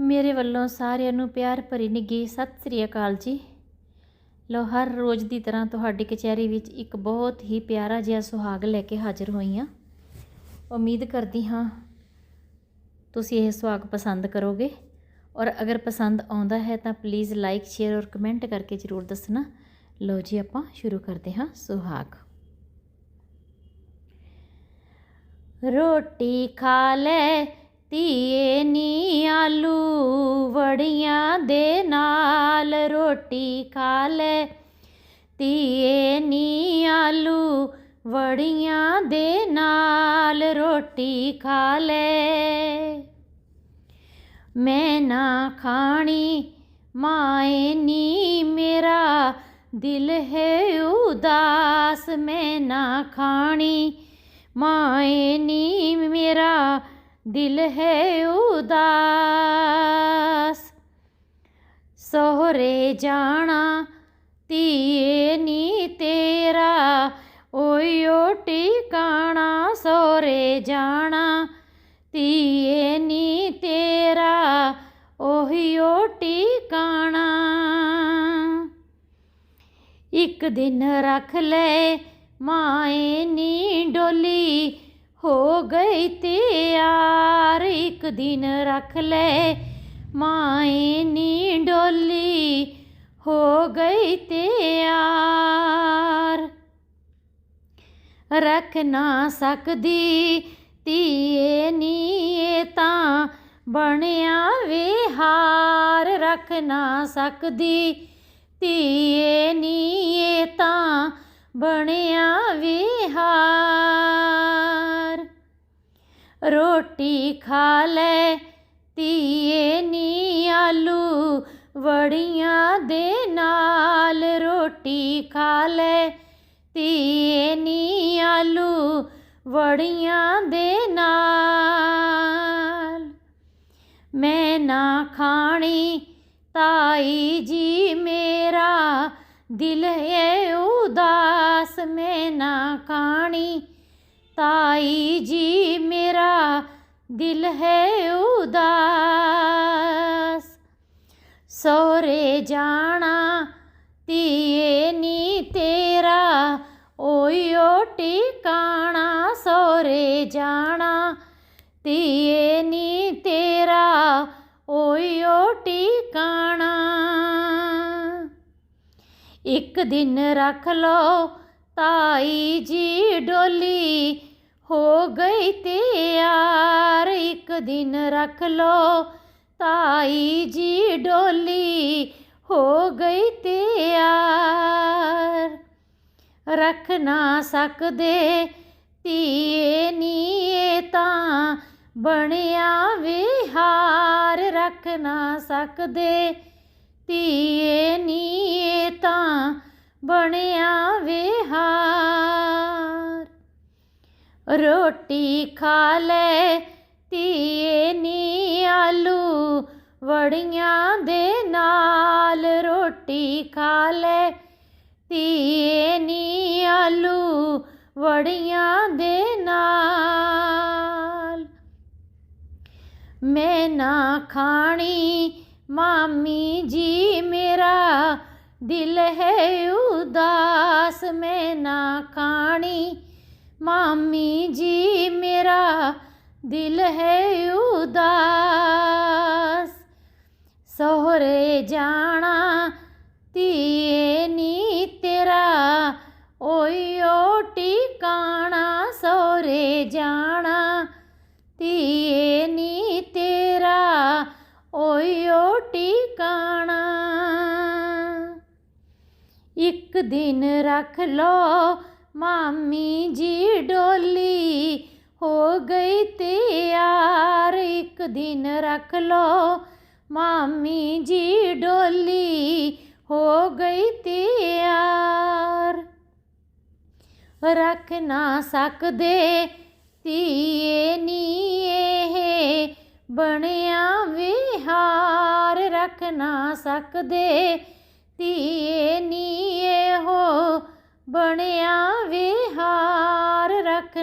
ਮੇਰੇ ਵੱਲੋਂ ਸਾਰਿਆਂ ਨੂੰ ਪਿਆਰ ਭਰੀ ਨਿੱਘੀ ਸਤਿ ਸ੍ਰੀ ਅਕਾਲ ਜੀ। ਲੋ ਹਰ ਰੋਜ਼ ਦੀ ਤਰ੍ਹਾਂ ਤੁਹਾਡੀ ਕਚਹਿਰੀ ਵਿੱਚ ਇੱਕ ਬਹੁਤ ਹੀ ਪਿਆਰਾ ਜਿਹਾ ਸੁਹਾਗ ਲੈ ਕੇ ਹਾਜ਼ਰ ਹੋਈ ਹਾਂ। ਉਮੀਦ ਕਰਦੀ ਹਾਂ ਤੁਸੀਂ ਇਹ ਸੁਹਾਗ ਪਸੰਦ ਕਰੋਗੇ। ਔਰ ਅਗਰ ਪਸੰਦ ਆਉਂਦਾ ਹੈ ਤਾਂ ਪਲੀਜ਼ ਲਾਈਕ, ਸ਼ੇਅਰ ਔਰ ਕਮੈਂਟ ਕਰਕੇ ਜ਼ਰੂਰ ਦੱਸਣਾ। ਲੋ ਜੀ, ਆਪਾਂ ਸ਼ੁਰੂ ਕਰਦੇ ਹਾਂ ਸੁਹਾਗ। ਰੋਟੀ ਖਾ ਲੈ ਧੀਏ ਨੀ ਆਲੂ ਵੜੀਆਂ ਦੇ ਨਾਲ ਰੋਟੀ ਖਾ ਲੈ। ਧੀਏ ਨੀ ਆਲੂ ਵੜੀਆਂ ਦੇ ਨਾਲ ਰੋਟੀ ਖਾ ਲੈ। ਮੈਂ ਨਾ ਖਾਣੀ, ਮਾਏ ਨੀ ਮੇਰਾ, ਦਿਲ ਹੈ ਉਦਾਸ। ਮੈਂ ਨਾ ਖਾਣੀ, ਮਾਏ ਨੀ ਦਿਲ ਹੈ ਉਦਾਸ। ਸੋਹਰੇ ਜਾਣਾ, ਧੀਏ ਨੀ ਤੇਰਾ। ਓਯੋ ਟਿਕਾਣਾ, ਸੋਹਰੇ ਜਾਣਾ, ਧੀਏ ਨੀ ਤੇਰਾ। ਓਹੀਓ ਟਿਕਾਣਾ। ਇੱਕ ਦਿਨ ਰੱਖ ਲੈ, ਮਾਏ ਨੀ ਡੋਲੀ। ਹੋ ਗਈ ਤੇ ਇੱਕ ਦਿਨ ਰੱਖ ਲੈ। ਮਾਏ ਨੀ ਡੋਲੀ ਹੋ ਗਈ ਤਿਆਰ। ਰੱਖ ਨਾ ਸਕਦੀ ਧੀਏ ਨੀ ਇਹ ਤਾਂ ਬਣਿਆ ਵਿਹਾਰ। ਰੱਖ ਨਾ ਸਕਦੀ ਧੀਏ ਨੀ ਇਹ ਤਾਂ ਬਣਿਆ ਵਿਹਾਰ। ਰੋਟੀ ਖਾ ਲੈ। ਧੀਏ ਨੀ ਆਲੂ ਵੜੀਆਂ ਦੇ ਨਾਲ ਰੋਟੀ ਖਾ ਲੈ। ਧੀਏ ਨੀ ਆਲੂ ਵੜੀਆਂ ਦੇ ਨਾਲ। ਮੈਂ ਨਾ ਖਾਣੀ ਤਾਈ ਜੀ ਮੇਰਾ। ਦਿਲ ਹੈ ਉਦਾਸ, ਮੈਂ ਨਾ ਖਾਣੀ ਤਾਈ ਜੀ, ਮੇਰਾ ਦਿਲ ਹੈ ਉਦਾਸ। ਸੋਰੇ ਜਾਣਾ ਧੀਏ ਨੀ ਤੇਰਾ ਓਯੋ ਟਿਕਾਣਾ। ਸੋਰੇ ਜਾਣਾ ਧੀਏ ਨੀ ਤੇਰਾ ਓਯੋ ਟਿਕਾਣਾ। ਇੱਕ ਦਿਨ ਰੱਖ ਲੋ ਤਾਈ ਜੀ ਡੋਲੀ ਹੋ ਗਈ ਤਿਆਰ ਇੱਕ ਦਿਨ ਰੱਖ ਲੋ। ਤਾਈ ਜੀ ਡੋਲੀ, ਹੋ ਗਈ ਤਿਆਰ ਰੱਖ ਨਾ ਸਕਦੇ ਧੀਏ ਨੀ ਤਾਂ ਬਣਿਆ ਵਿਹਾਰ। ਰੱਖ ਨਾ ਸਕਦੇ ਧੀਏ ਨੀ ਤਾਂ ਬਣਿਆ ਵਿਹਾਰ। ਰੋਟੀ ਖਾ ਲੈ, ਧੀਏ ਨੀ ਆਲੂ ਵੜੀਆਂ ਦੇ ਨਾਲ। ਰੋਟੀ ਖਾ ਲੈ, ਧੀਏ ਨੀ ਆਲੂ ਵੜੀਆਂ ਦੇ ਨਾਲ। ਮੈਂ ਨਾ ਖਾਣੀ, ਮਾਮੀ ਜੀ ਮੇਰਾ ਦਿਲ ਹੈ ਉਦਾਸ। ਮੈਂ ਨਾ ਖਾਣੀ ਮਾਮੀ ਜੀ, ਮੇਰਾ ਦਿਲ ਹੈ ਉਦਾਸ। ਸੋਹਰੇ ਜਾਣਾ, ਧੀਏ ਨੀ ਤੇਰਾ ਓਯੋ ਟਿਕਾਣਾ। ਸੋਹਰੇ ਜਾਣਾ, ਧੀਏ ਨੀ ਤੇਰਾ ਓਯੋ ਟਿਕਾਣਾ। ਇੱਕ ਦਿਨ ਰੱਖ ਲੋ ਮਾਮੀ ਜੀ ਡੋਲੀ ਹੋ ਗਈ ਤਿਆਰ, ਇੱਕ ਦਿਨ ਰੱਖ ਲੋ। ਮਾਮੀ ਜੀ ਡੋਲੀ ਹੋ ਗਈ ਤਿਆਰ। ਰੱਖ ਨਾ ਸਕਦੇ ਧੀਏ ਨੀ ਇਹ, ਬਣਿਆ ਵਿਹਾਰ। ਰੱਖ ਨਾ ਸਕਦੇ ਧੀਏ ਨੀ ਬਣਿਆ ਵਿਹਾਰ ਰੱਖ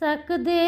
ਸਕਦੇ।